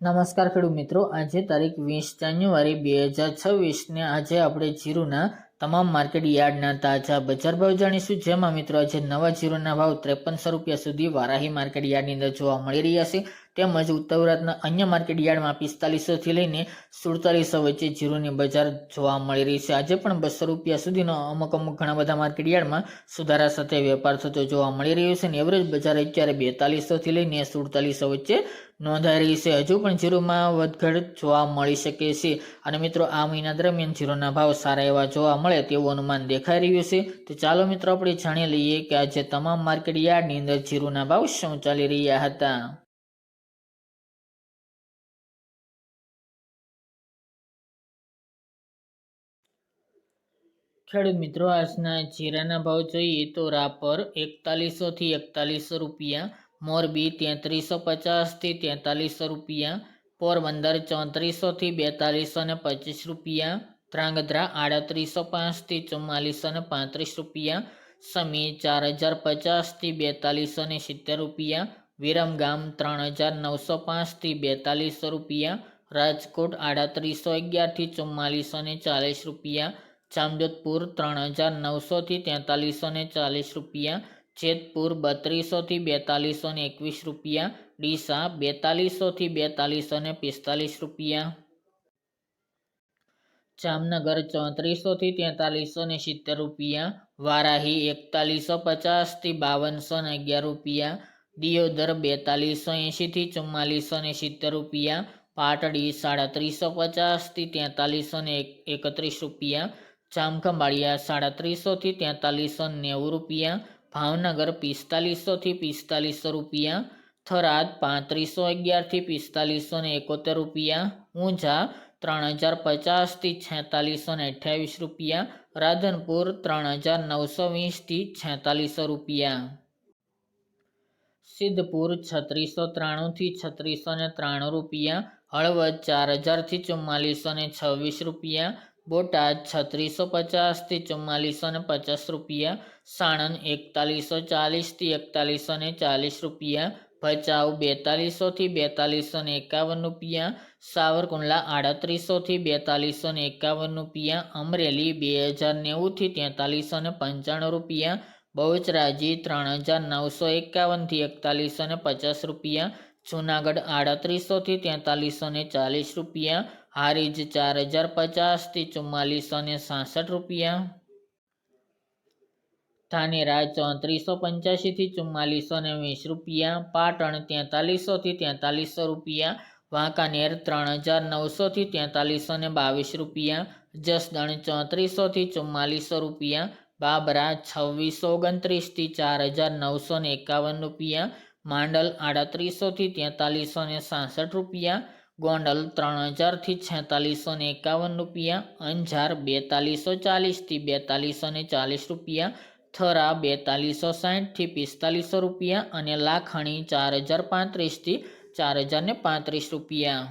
નમસ્કાર ખેડૂત મિત્રો. આજે તારીખ વીસ જાન્યુઆરી બે હજાર છવ્વીસને આજે આપણે જીરુના તમામ માર્કેટ યાર્ડના તાજા બજાર ભાવ જાણીશું. જેમાં મિત્રો આજે નવા જીરુના ભાવ ત્રેપનસો રૂપિયા સુધી વારાહી માર્કેટ યાર્ડની અંદર જોવા મળી રહ્યા છે. તેમજ ઉત્તર ગુજરાતના અન્ય માર્કેટ યાર્ડમાં પિસ્તાલીસોથી લઈને સુડતાલીસો વચ્ચે જીરુની બજાર જોવા મળી રહી છે. આજે પણ બસો રૂપિયા સુધીનો અમુક અમુક ઘણા બધા માર્કેટ યાર્ડમાં સુધારા સાથે વેપાર થતો જોવા મળી રહ્યો છે અને એવરેજ બજાર અત્યારે બેતાલીસોથી લઈને સુડતાલીસો વચ્ચે નોંધાઈ રહી છે. હજુ પણ જીરોમાં વધઘટ જોવા મળી શકે છે અને મિત્રો, આ મહિના દરમિયાન જીરોના ભાવ સારા એવા જોવા મળે તેવું અનુમાન દેખાઈ રહ્યું છે. તો ચાલો મિત્રો, આપણે જાણી લઈએ કે આજે તમામ માર્કેટ યાર્ડની અંદર જીરોના ભાવ શું ચાલી રહ્યા હતા? ખેડૂત મિત્રો, આજના જીરાના ભાવ જોઈએ તો રાપર એકતાલીસોથી એકતાલીસો રૂપિયા, મોરબી તેત્રીસો પચાસથી તેતાલીસો રૂપિયા, પોરબંદર ચોત્રીસોથી બેતાલીસો ને પચીસ રૂપિયા, ધ્રાંગધ્રા આડત્રીસો પાંચથી ચુમ્માલીસો ને પાંત્રીસ રૂપિયા, સમી ચાર હજાર પચાસથી બેતાલીસો ને સિત્તેર રૂપિયા, વિરમગામ ત્રણ હજાર નવસો પાંચથી બેતાલીસો રૂપિયા, રાજકોટ આડત્રીસો અગિયારથી ચુમ્માલીસો ને ચાલીસ રૂપિયા જામજોધપુર ત્રણ હજાર નવસોથી તેતાલીસો ને ચાલીસ રૂપિયા, જેતપુર બત્રીસોથી બેતાલીસો ને એકવીસ રૂપિયા, ડીસા બેતાલીસોથી બેતાલીસો ને પિસ્તાલીસ રૂપિયા. જામનગર ચોત્રીસોથી તેતાલીસો ને સિત્તેર રૂપિયા, વારાહી એકતાલીસો પચાસથી બાવનસો ને અગિયાર રૂપિયા, દિયોદર બેતાલીસો એંશીથી ચુમ્માલીસો ને સિત્તેર રૂપિયા, પાટડી સાડત્રીસો પચાસથી તેતાલીસો ને એકત્રીસ રૂપિયા જામખંભાળિયા સાડત્રીસોથી તેતાલીસો નેવું રૂપિયા, ભાવનગર પિસ્તાલીસોથી પિસ્તાલીસો રૂપિયા, થરાદ પાંત્રીસો અગિયારથી પિસ્તાલીસો ને એકોતેર રૂપિયા, ઊંઝા ત્રણ હજાર પચાસથી છેતાલીસો ને અઠ્યાવીસ રૂપિયા, રાધનપુર ત્રણ હજાર નવસો વીસથી છેતાલીસો રૂપિયા. સિદ્ધપુર છત્રીસો ત્રાણુંથી છત્રીસો ને ત્રાણું રૂપિયા, હળવદ ચાર હજારથી ચુમ્માલીસો ને છવ્વીસ રૂપિયા બોટાદ છત્રીસો પચાસથી ચુમ્માલીસો ને પચાસ રૂપિયા, સાણંદ એકતાલીસો ચાલીસથી એકતાલીસો ને ચાલીસ રૂપિયા, ભચાઉ બેતાલીસોથી બેતાલીસો ને એકાવન રૂપિયા, સાવરકુંડલા આડત્રીસોથી બેતાલીસો ને એકાવન રૂપિયા, અમરેલી બે હજાર નેવુંથી તેતાલીસો ને પંચાણું રૂપિયા, બહુચરાજી ત્રણ હજાર નવસો એકાવનથી એકતાલીસો ને પચાસ રૂપિયા, જુનાગઢ આડત્રીસોથી તેતાલીસો ને ચાલીસ રૂપિયા હારીજ ચાર હજાર પચાસથી ચુમ્માલીસો ને સાસઠ રૂપિયા. ધાનેરા ચોત્રીસો પંચ્યાસીથી ચુમ્માલીસો ને વીસ રૂપિયા. પાટણ તેતાલીસોથી તેતાલીસો રૂપિયા. વાંકાનેર ત્રણ હજાર નવસોથી તેતાલીસો ને બાવીસ રૂપિયા. જસદણ ચોત્રીસોથી ચુમ્માલીસો રૂપિયા. બાબરા છવ્વીસો ઓગણત્રીસથી ચાર હજાર નવસો ને એકાવન રૂપિયા. માંડલ આડત્રીસોથી તેતાલીસો ને સાસઠ રૂપિયા. ગોંડલ ત્રણ હજારથી છેતાલીસો ને એકાવન રૂપિયા, અંજાર બેતાલીસો ચાલીસથી બેતાલીસો ને ચાલીસ રૂપિયા, થરા બેતાલીસો સાહીઠથી પિસ્તાલીસો રૂપિયા અને લાખણી ચાર હજાર પાંત્રીસથી ચાર હજાર પાંત્રીસ રૂપિયા.